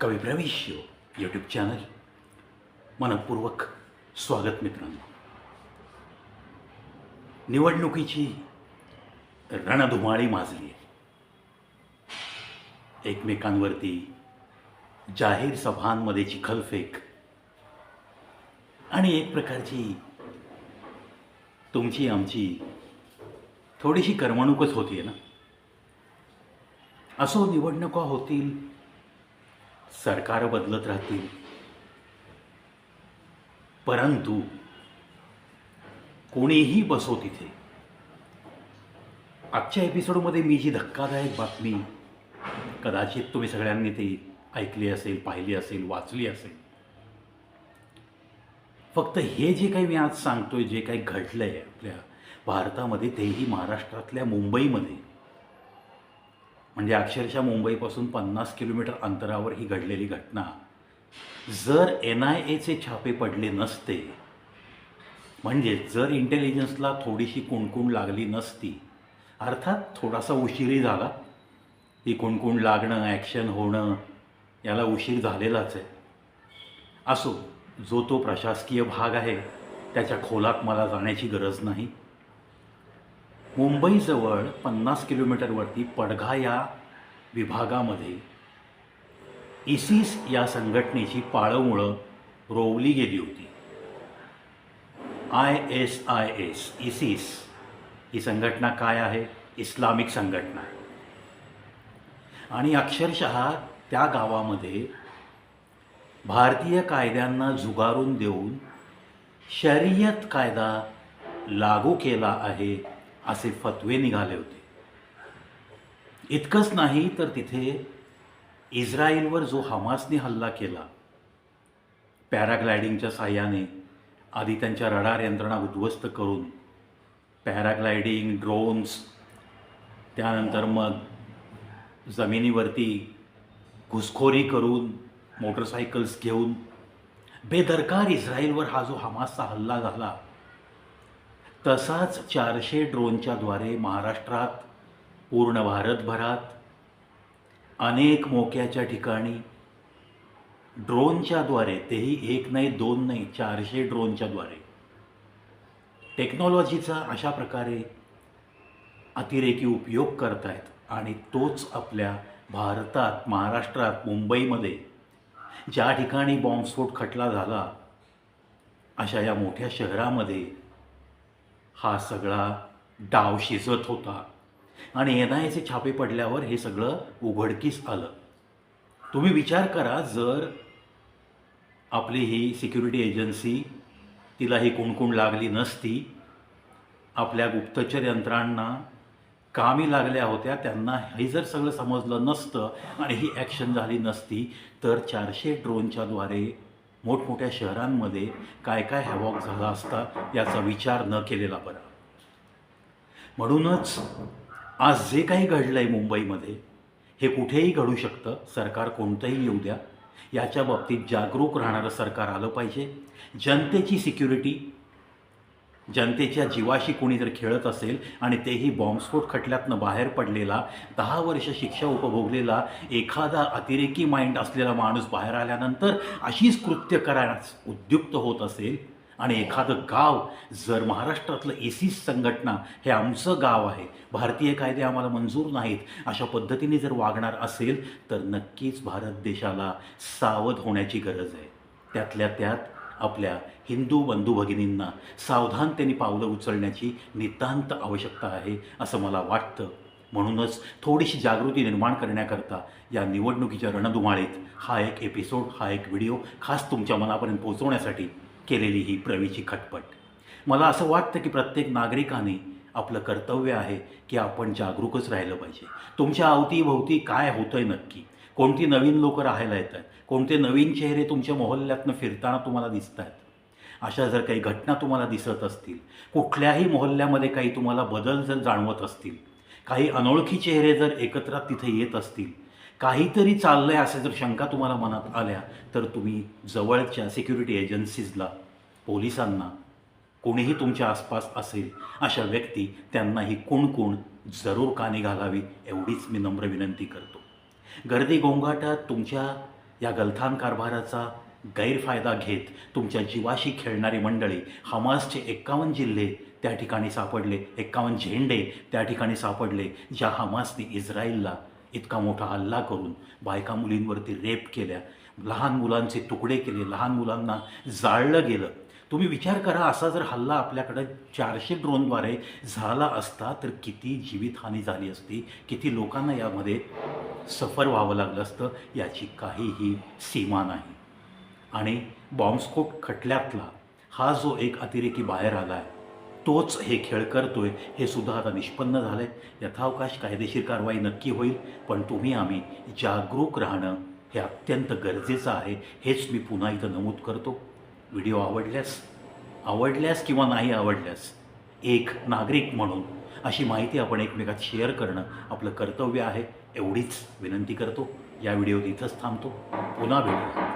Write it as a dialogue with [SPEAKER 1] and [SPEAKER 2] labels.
[SPEAKER 1] कविप्रवेश YouTube channel मनपूर्वक स्वागत मित्रांनो. निवडणुकीची रणधुमाळी माजली आहे एकमेकांवरती जाहीर सभांमध्ये चिखलफेक आणि एक प्रकारची तुमची आमची थोडीशी करमणूकच होतीये ना? असो निवडणुका होतील सरकार बदलत राहतील. परंतु कोणीही बसो तिथे. आजच्या एपिसोडमध्ये मी जी धक्कादायक बातमी कदाचित तुम्ही सगळ्यांनी ती ऐकली असेल पाहिली असेल वाचली असेल. फक्त हे जे काही मी आज सांगतोय जे काही घडलं आहे आपल्या भारतामध्ये तेही महाराष्ट्रातल्या मुंबईमध्ये म्हणजे अक्षरशः मुंबईपासून पन्नास किलोमीटर अंतरावर ही घडलेली घटना. जर एन आय एचे छापे पडले नसते म्हणजे जर इंटेलिजन्सला थोडीशी कुणकुण लागली नसती अर्थात थोडासा उशीरही झाला. ही कुणकुण लागणं ॲक्शन होणं याला उशीर झालेलाच आहे. असो जो तो प्रशासकीय भाग आहे त्याच्या खोलात मला जाण्याची गरज नाही. मुंबईजवळ पन्नास किलोमीटरवरती पडघा या विभागामध्ये इसिस या संघटनेची पाळंमुळं रोवली गेली होती. I S I S ISIS ही संघटना काय आहे? इस्लामिक संघटना आहे. आणि अक्षरशः त्या गावामध्ये भारतीय कायद्यांना झुगारून देऊन शरियत कायदा लागू केला आहे असे फतवे निघाले होते. इतकंच नाही तर तिथे इस्रायलवर जो हमासने हल्ला केला पॅराग्लायडिंगच्या साह्याने आधी त्यांच्या रडार यंत्रणा उद्ध्वस्त करून पॅराग्लायडिंग ड्रोन्स त्यानंतर मग जमिनीवरती घुसखोरी करून मोटरसायकल्स घेऊन बेदरकार इस्रायलवर हा जो हमासचा हल्ला झाला तसाच चारशे ड्रोनच्याद्वारे महाराष्ट्रात पूर्ण भारतभरात अनेक मोक्याच्या ठिकाणी ड्रोनच्याद्वारे तेही एक नाही दोन नाही चारशे ड्रोनच्याद्वारे टेक्नॉलॉजीचा अशा प्रकारे अतिरेकी उपयोग करतायत आणि तोच आपल्या भारतात महाराष्ट्रात मुंबईमध्ये ज्या ठिकाणी बॉम्बस्फोट खटला झाला अशा या मोठ्या शहरामध्ये हा सगळा डाव शिजत होता. आणि एन आय एचे छापे पडल्यावर हे सगळं उघडकीस आलं. तुम्ही विचार करा जर आपली ही सिक्युरिटी एजन्सी तिला ही कोणकोण लागली नसती आपल्या गुप्तचर यंत्रांना कामी लागल्या होत्या त्यांना हे जर सगळं समजलं नसतं आणि ही ॲक्शन झाली नसती तर चारशे ड्रोनच्याद्वारे मोठमोठ्या शहरांमध्ये काय काय हॅवॉक झाला असता याचा विचार न केलेला बरा. म्हणूनच आज जे काही घडलं आहे मुंबईमध्ये हे कुठेही घडू शकतं सरकार कोणतंही येऊ द्या. याच्या बाबतीत जागरूक राहणारं सरकार आलं पाहिजे. जनतेची सिक्युरिटी जनतेच्या जीवाशी कोणी जर खेळत असेल आणि तेही बॉम्बस्फोट खटल्यातनं बाहेर पडलेला दहा वर्ष शिक्षा उपभोगलेला एखादा अतिरेकी माइंड असलेला माणूस बाहेर आल्यानंतर अशीच कृत्य करायला उद्युक्त होत असेल आणि एखादं गाव जर महाराष्ट्रातलं एसीस संघटना हे आमचं गाव आहे भारतीय कायदे आम्हाला मंजूर नाहीत अशा पद्धतीने जर वागणार असेल तर नक्कीच भारत देशाला सावध होण्याची गरज आहे. त्यातल्या त्यात आपल्या हिंदू बंधू भगिनींना सावधानतेने पावलं उचलण्याची नितांत आवश्यकता आहे असं मला वाटतं. म्हणूनच थोडीशी जागृती निर्माण करण्याकरता या निवडणुकीच्या रणधुमाळीत हा एक एपिसोड हा एक व्हिडिओ खास तुमच्या मनापर्यंत पोहोचवण्यासाठी केलेली ही प्रवीची खटपट. मला असं वाटतं की प्रत्येक नागरिकाने आपलं कर्तव्य आहे की आपण जागरूकच राहिलं पाहिजे. तुमच्या अवतीभोवती काय होतंय नक्की? कोणती नवीन लोकं राहायला येत आहेत कोणते नवीन चेहरे तुमच्या मोहल्ल्यातनं फिरताना तुम्हाला दिसत आहेत अशा जर काही घटना तुम्हाला दिसत असतील कुठल्याही मोहल्ल्यामध्ये काही तुम्हाला बदल जर जाणवत असतील काही अनोळखी चेहरे जर एकत्र तिथे येत असतील काहीतरी चाललं आहे असे जर शंका तुम्हाला मनात आल्या तर तुम्ही जवळच्या सिक्युरिटी एजन्सीजला पोलिसांना कोणीही तुमच्या आसपास असेल अशा व्यक्ती त्यांना ही कुणकुण जरूर कानी घालावी एवढीच मी नम्र विनंती करतो. गर्दी गोंगाटात तुमच्या या गलथान कारभाराचा गैरफायदा घेत तुमच्या जीवाशी खेळणारी मंडळी हमासचे एक्कावन्न जिल्हे त्या ठिकाणी सापडले एक्कावन्न झेंडे त्या ठिकाणी सापडले ज्या हमासने इस्रायलला इतका मोठा हल्ला करून बायका मुलींवरती रेप केल्या लहान मुलांचे तुकडे केले लहान मुलांना जाळलं गेलं. तुम्ही विचार करा असा जर हल्ला आपल्याकडं चारशे ड्रोनद्वारे झाला असता तर किती जीवितहानी झाली असती किती लोकांना यामध्ये सफर व्हावं लागलं असतं याची काहीही सीमा नाही. आणि बॉम्बस्फोट खटल्यातला हा जो एक अतिरेकी बाहेर आला आहे तोच हे खेळ करतोय हे सुद्धा आता निष्पन्न झालं आहे यथावकाश कायदेशीर कारवाई नक्की होईल पण तुम्ही आम्ही जागरूक राहणं हे अत्यंत गरजेचं आहे हेच मी पुन्हा इथं नमूद करतो. व्हिडिओ आवडल्यास आवडल्यास किंवा नाही आवडल्यास एक नागरिक म्हणून. अशी माहिती आपण एकमेकात शेअर करणं आपलं कर्तव्य आहे. एवढीच विनंती करतो. या व्हिडिओ इथंच थांबतो. पुन्हा भेटू